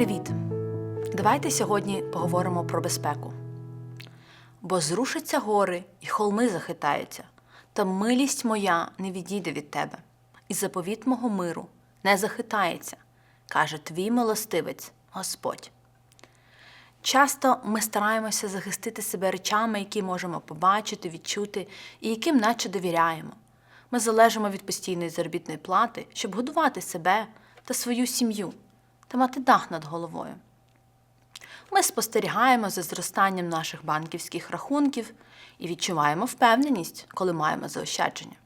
Привіт! Давайте сьогодні поговоримо про безпеку. Бо зрушаться гори, і холми захитаються, та милість моя не відійде від тебе, і заповіт мого миру не захитається, каже твій милостивець Господь. Часто ми стараємося захистити себе речами, які можемо побачити, відчути і яким наче довіряємо. Ми залежимо від постійної заробітної плати, щоб годувати себе та свою сім'ю та мати дах над головою. Ми спостерігаємо за зростанням наших банківських рахунків і відчуваємо впевненість, коли маємо заощадження.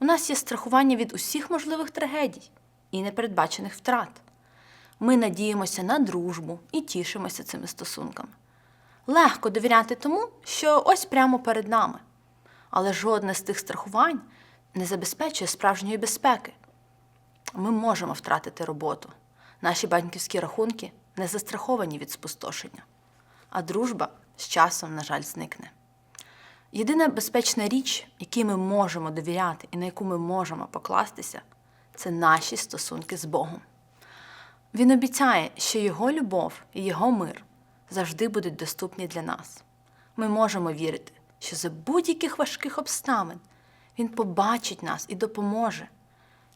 У нас є страхування від усіх можливих трагедій і непередбачених втрат. Ми надіємося на дружбу і тішимося цими стосунками. Легко довіряти тому, що ось прямо перед нами. Але жодне з тих страхувань не забезпечує справжньої безпеки. Ми можемо втратити роботу. Наші банківські рахунки не застраховані від спустошення, а дружба з часом, на жаль, зникне. Єдина безпечна річ, якій ми можемо довіряти і на яку ми можемо покластися, це наші стосунки з Богом. Він обіцяє, що Його любов і Його мир завжди будуть доступні для нас. Ми можемо вірити, що за будь-яких важких обставин Він побачить нас і допоможе.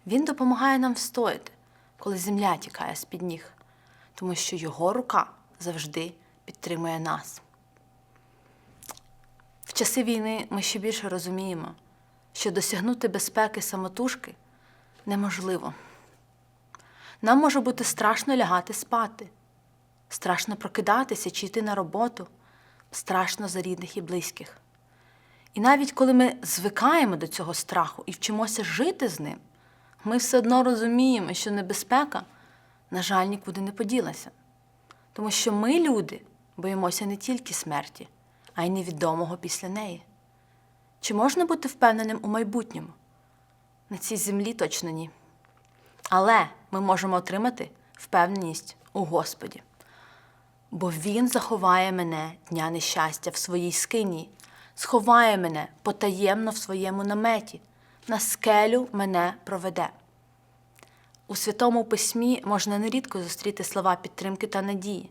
Він допомагає нам встояти, коли земля тікає з-під ніг, тому що Його рука завжди підтримує нас. В часи війни ми ще більше розуміємо, що досягнути безпеки самотужки неможливо. Нам може бути страшно лягати спати, страшно прокидатися чи йти на роботу, страшно за рідних і близьких. І навіть коли ми звикаємо до цього страху і вчимося жити з ним, ми все одно розуміємо, що небезпека, на жаль, нікуди не поділася. Тому що ми, люди, боїмося не тільки смерті, а й невідомого після неї. Чи можна бути впевненим у майбутньому? На цій землі точно ні. Але ми можемо отримати впевненість у Господі. Бо Він заховає мене дня нещастя в своїй скині, сховає мене потаємно в своєму наметі, на скелю мене проведе. У Святому Письмі можна нерідко зустріти слова підтримки та надії,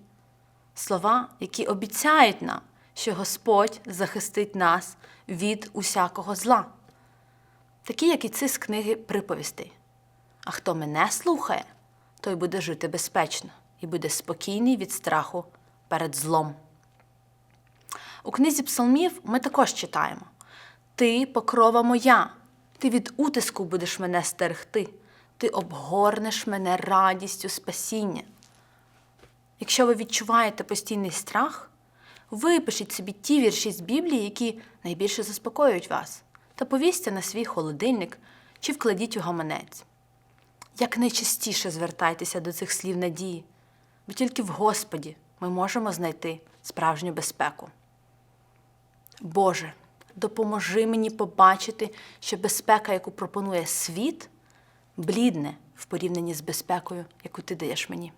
слова, які обіцяють нам, що Господь захистить нас від усякого зла, такі, як і ці з книги приповістей. А хто мене слухає, той буде жити безпечно і буде спокійний від страху перед злом. У книзі псалмів ми також читаємо: Ти покрова моя, ти від утиску будеш мене стерегти, ти обгорнеш мене радістю спасіння. Якщо ви відчуваєте постійний страх, випишіть собі ті вірші з Біблії, які найбільше заспокоюють вас, та повісьте на свій холодильник чи вкладіть у гаманець. Як найчастіше звертайтеся до цих слів надії, бо тільки в Господі ми можемо знайти справжню безпеку. Боже, допоможи мені побачити, що безпека, яку пропонує світ, блідне в порівнянні з безпекою, яку ти даєш мені.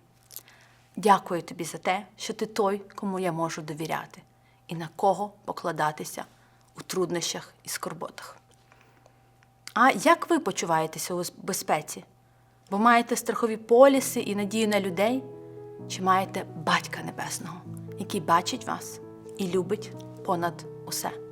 Дякую тобі за те, що ти той, кому я можу довіряти, і на кого покладатися у труднощах і скорботах. А як ви почуваєтеся у безпеці? Бо маєте страхові поліси і надію на людей, чи маєте Батька Небесного, який бачить вас і любить понад усе?